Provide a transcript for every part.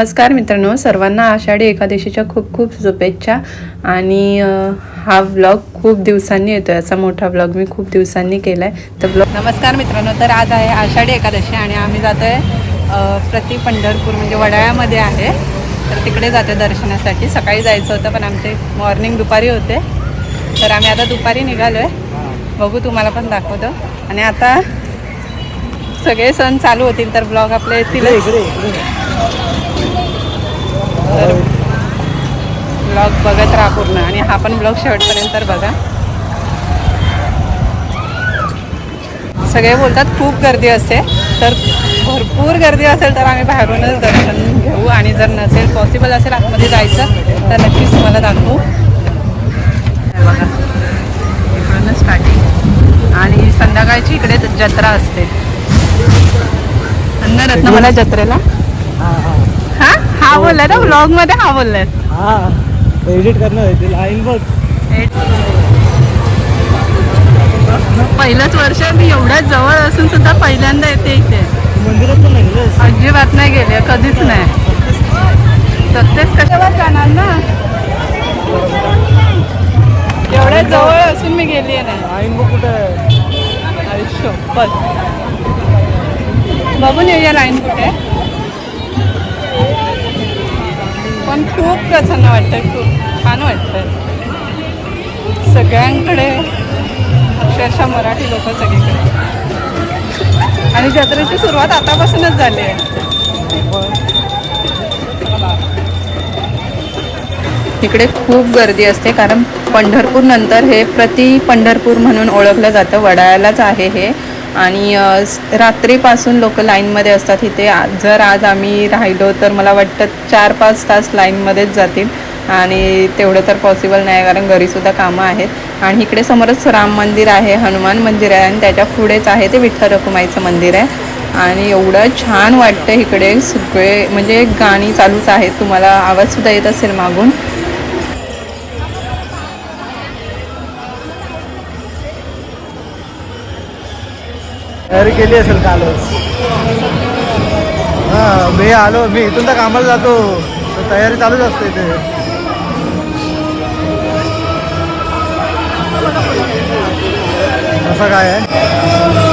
नमस्कार मित्रांनो सर्वांना आषाढी एकादशीच्या खूप खूप शुभेच्छा. आणि हा ब्लॉग खूप दिवसांनी येतोय. असा मोठा ब्लॉग मी खूप दिवसांनी केलाय. तर ब्लॉग नमस्कार मित्रांनो तर आज आहे आषाढी एकादशी आणि आम्ही जातोय अं, प्रति पंढरपूर म्हणजे वडाळ्यामध्ये आहे. तर तिकडे जातोय दर्शनासाठी. सकाळी जायचं होतं पण आमचे मॉर्निंग दुपारी होते. तर आम्ही आता दुपारी निघालोय. बघू तुम्हाला पण दाखवतो. आणि आता सगळे सण चालू होतील तर ब्लॉग आपले येतीलच. तर ब्लॉग बघत राहा पूर्ण. आणि हा पण ब्लॉग शेवटपर्यंत तर बघा. सगळे बोलतात खूप गर्दी असते. तर भरपूर गर्दी असेल तर आम्ही बाहेरूनच दर्शन घेऊ. आणि जर नसेल पॉसिबल असेल आतमध्ये जायचं तर नक्कीच तुम्हाला दाखवू. हे बघा. इकडूनच स्टार्टिंग आणि संध्याकाळची इकडे जत्रा असते. अन्नरत्न मला जत्रेला? हा बोललाय ना? ब्लॉगमध्ये हा. बोललाय हा एडिट करणं होईल लाईन बघ पहिलंच वर्ष मी एवढ्या जवळ असून सुद्धा पहिल्यांदा येते इथे. मंदिरात पण नाही? अजिबात नाही गेले कधीच नाही. सत्तेच कशावर जाणार ना? एवढ्या जवळ असून मी गेली नाही लाईन बघ कुठं आयुष्य बघून येऊया लाईन कुठे. पण खूप प्रसन्न वाटतं खूप छान वाटतं सगळ्यांकडे अक्षरशः मराठी लोक सगळीकडे. आणि जत्रेची सुरुवात आतापासूनच झाली आहे. इकडे खूप गर्दी असते कारण पंढरपूर नंतर हे प्रति पंढरपूर म्हणून ओळखलं जातं वडाळ्यालाच आहे हे. आणि रात्रीपासून लोक लाईनमध्ये असतात. इथे जर आज आम्ही राहिलो तर मला वाटतं चार पाच तास लाईनमध्येच जातील. आणि तेवढं तर पॉसिबल नाही कारण घरीसुद्धा कामं आहेत. आणि इकडे समोरच राम मंदिर आहे हनुमान मंदिर आहे आणि त्याच्या पुढेच आहे ते विठ्ठल रखुमाईचं मंदिर आहे. आणि एवढं छान वाटतं इकडे सगळे म्हणजे गाणी चालूच आहेत. तुम्हाला आवाजसुद्धा येत असेल मागून. तयारी केली असेल कालच हा मी आलो मी इथून तर कामाला जातो. तयारी चालूच असते इथे. असं काय आहे?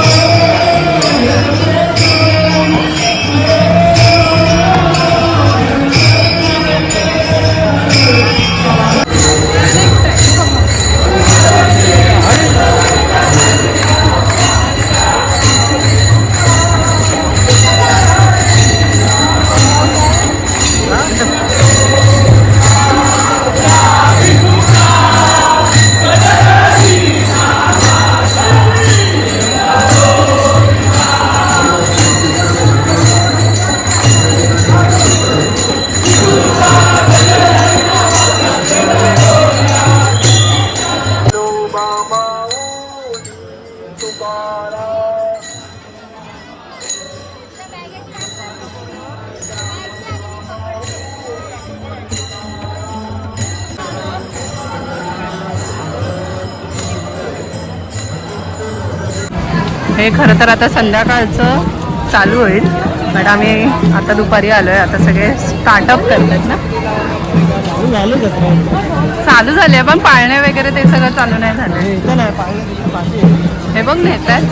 हे खरं तर आता संध्याकाळचं चालू होईल. बट आम्ही आता दुपारी आलो आहे आता सगळे स्टार्टअप करतात ना. चालू चालू झाले पण पाळणे वगैरे ते सगळं चालू नाही झालं हे आहे. हे बघ नेतात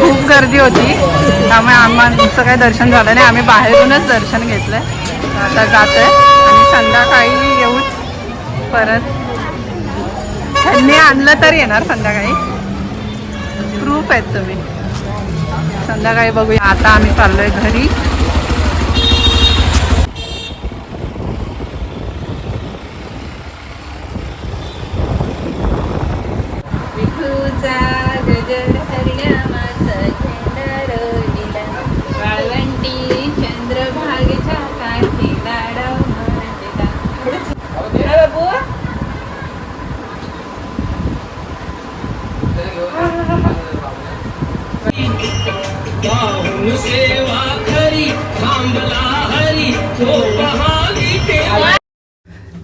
खूप गर्दी होती. त्यामुळे आम्हाला काही दर्शन झालं नाही. आम्ही बाहेरूनच दर्शन घेतलंय. आता जातोय. आणि संध्याकाळी येऊच परत मी आणलं तर येणार संध्याकाळी. प्रूफ आहेत तुम्ही. संध्याकाळी बघूया. आता आम्ही चाललोय घरी.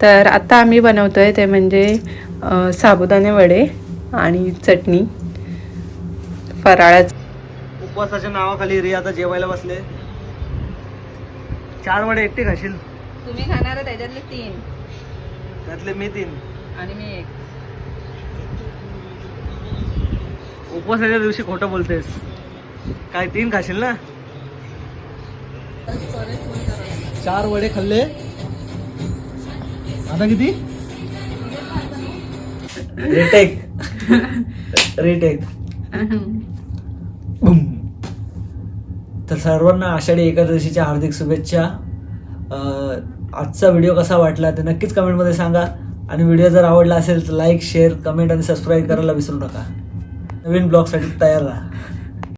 तर आता आम्ही बनवतोय ते म्हणजे साबुदाणे वडे आणि चटणी. फराळाचं. उपवासाच्या नावाखाली रिया आता जेवायला बसले. चार वडे एकटे खाशील. तुम्ही खाणार त्याच्यातले तीन. त्यातले मी तीन. आणि मी एक. उपवासाच्या दिवशी खोटं बोलतेस. काय तीन खाशील ना? चार वडे खाल्ले. आता किती? रिटेक रिटेक तर सर्वांना आषाढी एकादशीच्या हार्दिक शुभेच्छा. आजचा व्हिडिओ कसा वाटला ते नक्कीच कमेंटमध्ये सांगा. आणि व्हिडिओ जर आवडला असेल तर लाईक शेअर कमेंट आणि सबस्क्राईब करायला विसरू नका. नवीन ब्लॉगसाठी तयार राहा.